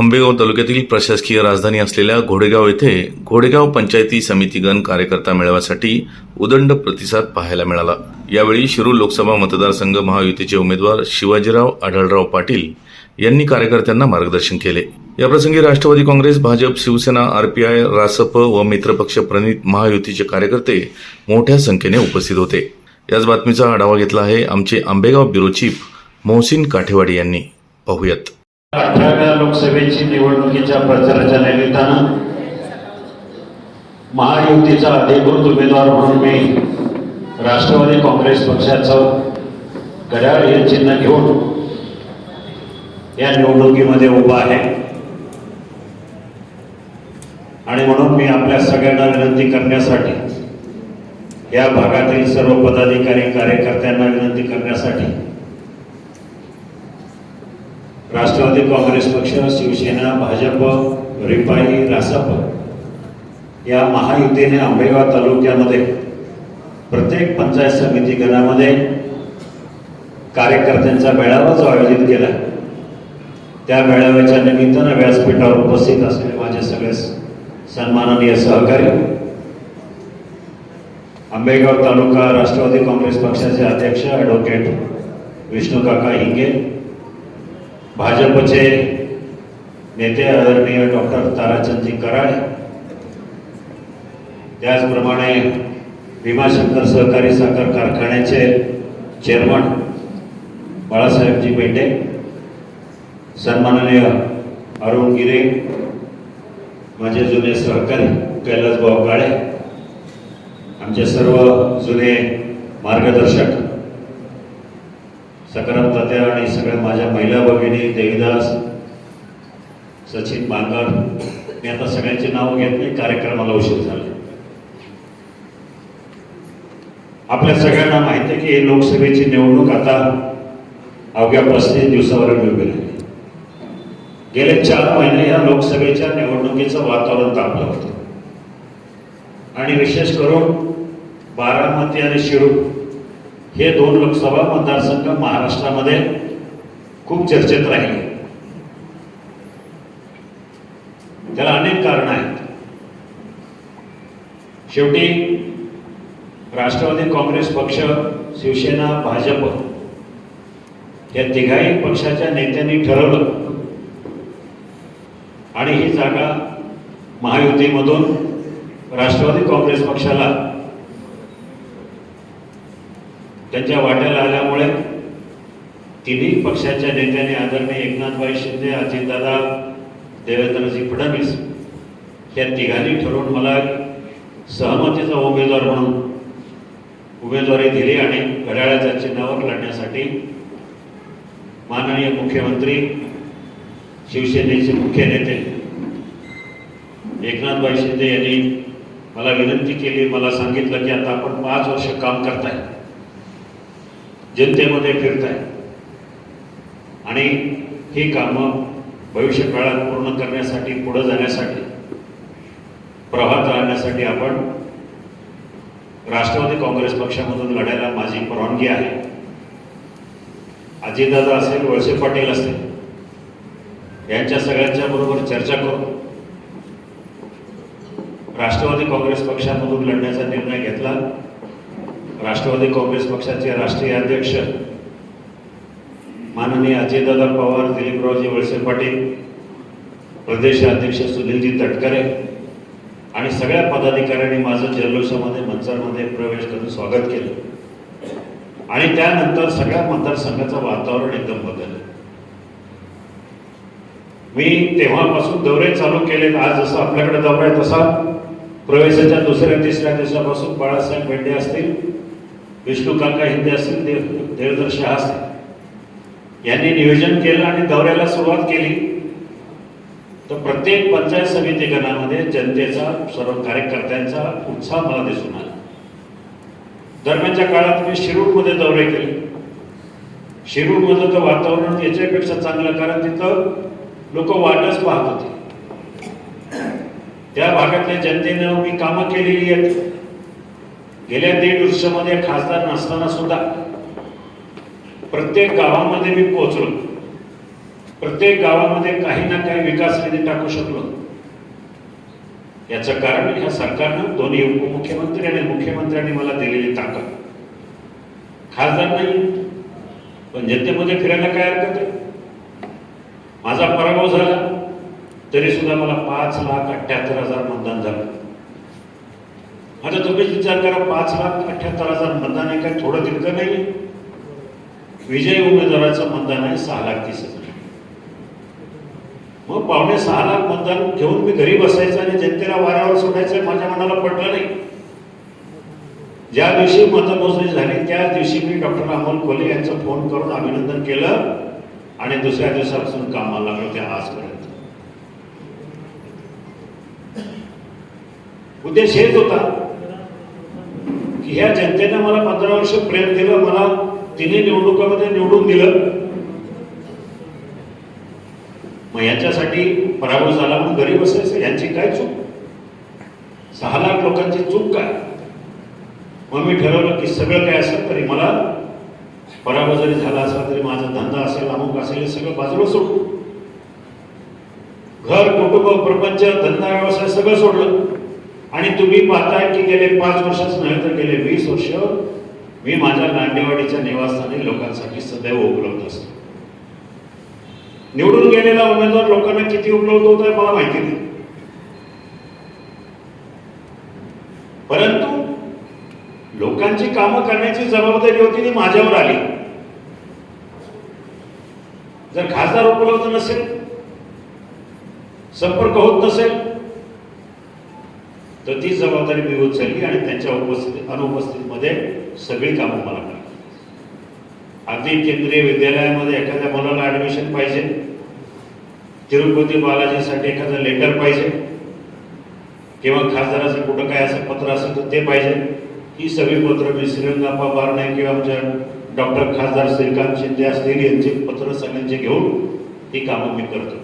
आंबेगाव तालुक्यातील प्रशासकीय राजधानी असलेल्या घोडेगाव येथे घोडेगाव पंचायती समितीगण कार्यकर्ता मेळाव्यासाठी उदंड प्रतिसाद पाहायला मिळाला. यावेळी शिरूर लोकसभा मतदारसंघ महायुतीचे उमेदवार शिवाजीराव आढळराव पाटील यांनी कार्यकर्त्यांना मार्गदर्शन केले. याप्रसंगी राष्ट्रवादी काँग्रेस भाजप शिवसेना आरपीआय रासप व मित्रपक्ष प्रणित महायुतीचे कार्यकर्ते मोठ्या संख्येने उपस्थित होते. याच बातमीचा आढावा घेतला आहे आमचे आंबेगाव ब्युरो चीफ मोहसिन काठेवाडी यांनी. पाहुयात. अठराव्या लोकसभेची निवडणुकीच्या प्रचाराच्या निमित्तानं महायुतीचा अधिकृत उमेदवार म्हणून मी राष्ट्रवादी काँग्रेस पक्षाचं घड्याळ हे चिन्ह घेऊन या निवडणुकीमध्ये उभा आहे. आणि म्हणून मी आपल्या सगळ्यांना विनंती करण्यासाठी या भागातील सर्व पदाधिकारी कार्यकर्त्यांना विनंती करण्यासाठी राष्ट्रवादी काँग्रेस पक्ष शिवसेना भाजप रिपाई रासप या महायुतीने आंबेगाव तालुक्यामध्ये प्रत्येक पंचायत समिती गणामध्ये कार्यकर्त्यांचा मेळावा जो आयोजित केला. त्या मेळाव्याच्या निमित्तानं व्यासपीठावर उपस्थित असलेले माझे सगळे सन्माननीय सहकारी आंबेगाव तालुका राष्ट्रवादी काँग्रेस पक्षाचे अध्यक्ष ॲडव्होकेट विष्णुकाका हिंगे भाजपचे नेते आदरणीय डॉक्टर ताराचंदजी कराड त्याचप्रमाणे भीमाशंकर सहकारी साखर कारखान्याचे चेअरमन बाळासाहेबजी पेंडे सन्माननीय अरुण गिरे माझे जुने सहकारी कैलासभाऊ काळे आमचे सर्व जुने मार्गदर्शक सकराम तात्या आणि सगळ्या माझ्या महिला भगिनी देवीदास सचिन बांगर मी आता सगळ्यांची नावं घेत नाही कार्यक्रमाला उशीर झाले. आपल्या सगळ्यांना माहिती आहे की लोकसभेची निवडणूक आता अवघ्या पस्तीस दिवसावर उभी राहिली. गेले चार महिने या लोकसभेच्या निवडणुकीचं वातावरण तापलं होतं. आणि विशेष करून बारामती आणि शिरूर हे दोन लोकसभा मतदारसंघ महाराष्ट्रामध्ये खूप चर्चेत राहिले. त्याला अनेक कारण आहेत. शेवटी राष्ट्रवादी काँग्रेस पक्ष शिवसेना भाजप या तिघाही पक्षाच्या नेत्यांनी ठरवलं. आणि ही जागा महायुतीमधून राष्ट्रवादी काँग्रेस पक्षाला त्यांच्या वाट्याला आल्यामुळे तिन्ही पक्षाच्या नेत्यांनी आदरणीय एकनाथभाई शिंदे अजितदादा देवेंद्रजी फडणवीस या तिघांनी ठरवून मला सहमतीचा उमेदवार म्हणून उमेदवारी दिली आणि घड्याळाच्या चिन्हावर लढण्यासाठी माननीय मुख्यमंत्री शिवसेनेचे मुख्य नेते एकनाथभाई शिंदे यांनी मला विनंती केली मला सांगितलं की आता आपण पाच वर्ष काम करताय. जनतेमध्ये फिरताय. आणि ही कामं भविष्य काळात पूर्ण करण्यासाठी पुढे जाण्यासाठी प्रभात राहण्यासाठी आपण राष्ट्रवादी काँग्रेस पक्षामधून लढायला माझी परवानगी आहे. अजितदादा असेल वळसे पाटील असेल यांच्या सगळ्यांच्या बरोबर चर्चा करू राष्ट्रवादी काँग्रेस पक्षामधून लढण्याचा निर्णय घेतला. राष्ट्रवादी काँग्रेस पक्षाचे राष्ट्रीय अध्यक्ष माननीय अजयदादा पवार दिलीपरावजी वळसे पाटील प्रदेश अध्यक्ष सुनीलजी तटकरे आणि सगळ्या पदाधिकाऱ्यांनी माझं जल्लोषामध्ये मंचामध्ये प्रवेश करून स्वागत केलं. आणि त्यानंतर सगळ्या मतदारसंघाचं वातावरण एकदम बदललं. मी तेव्हापासून दौरे चालू केलेत आज जसं आपल्याकडे दौरा आहे तसा. प्रवेशाच्या दुसऱ्या तिसऱ्या दिवसापासून बाळासाहेब भेंडे असतील विष्णू काका हिंदे असतील देव देवेंद्र शहा असतील यांनी नियोजन केलं आणि दौऱ्याला सुरुवात केली. तर प्रत्येक पंचायत समिती गणामध्ये जनतेचा सर्व कार्यकर्त्यांचा उत्साह मला दिसून आला. दरम्यानच्या काळात मी शिरूरमध्ये दौरे केले. शिरूरमधलं तर वातावरण याच्यापेक्षा चांगलं कारण तिथं लोक वाटच पाहत होते. त्या भागातल्या जनतेनं मी कामं केलेली आहेत. गेल्या दीड वर्षामध्ये खासदार नसताना सुद्धा प्रत्येक गावामध्ये मी पोहोचलो. प्रत्येक गावामध्ये काही ना काही विकास निधी टाकू शकलो. याचं कारण ह्या सरकारनं दोन्ही उपमुख्यमंत्री आणि मुख्यमंत्र्यांनी मला दिलेली ताकद. खासदार नाही पण जनतेमध्ये फिरायला काय हरकत आहे? माझा पराभव झाला तरी सुद्धा मला पाच लाख अठ्ठ्याहत्तर हजार मतदान झालं. आता तुम्हीच विचार करा पाच लाख अठ्याहत्तर हजार मतदान आहे काय थोडं तितकं नाही. विजयी उमेदवाराचं मतदान आहे सहा लाख तीस हजार. मग पावणे सहा लाख मतदान घेऊन मी घरी बसायचं आणि जनतेला वाऱ्यावर सोडायचं माझ्या मनाला पडलं नाही. ज्या दिवशी मतमोजणी झाली त्याच दिवशी मी डॉक्टर अमोल कोले यांचं फोन करून अभिनंदन केलं आणि दुसऱ्या दिवसापासून कामाला लागलो त्या आजपर्यंत. उद्देश हेच होता. ह्या जनतेनं मला पंधरा वर्ष प्रेम दिलं मला तिने निवडणुकामध्ये निवडून दिलं. मग यांच्यासाठी पराभव झाला म्हणून गरीब असायचं यांची काय चूक? सहा लाख लोकांची चूक काय? मग मी ठरवलं की सगळं काय असेल तरी मला पराभव जरी झाला असला तरी माझा धंदा असेल अमुक असेल हे सगळं बाजूला सोडू घर कुटुंब प्रपंच धंदा व्यवसाय सगळं सोडलं. आणि तुम्ही पाहताय की गेले पाच वर्षच नव्हे तर गेले वीस वर्ष मी माझ्या नांदेवाडीच्या निवासस्थानी लोकांसाठी सदैव उपलब्ध असतो. निवडून गेलेला उमेदवार लोकांना किती उपलब्ध होत आहे मला माहिती नाही. परंतु लोकांची कामं करण्याची जबाबदारी होती ती माझ्यावर आली. जर खासदार उपलब्ध नसेल संपर्क होत नसेल तर ती जबाबदारी मी उचलली आणि त्यांच्या उपस्थिती अनुपस्थितीमध्ये सगळी कामं मला मिळाली अगदी केंद्रीय विद्यालयामध्ये एखाद्या मुलाला ॲडमिशन पाहिजे. तिरुपती बालाजीसाठी एखादं लेटर पाहिजे. किंवा खासदाराचं कुठं काय असं पत्र असेल तर ते पाहिजे. ही सगळी पत्र मी श्रीरंगाप्पा बारणे किंवा आमच्या डॉक्टर खासदार श्रीकांत शिंदे असतील यांचे पत्र सगळ्यांचे घेऊन ही कामं मी करतो.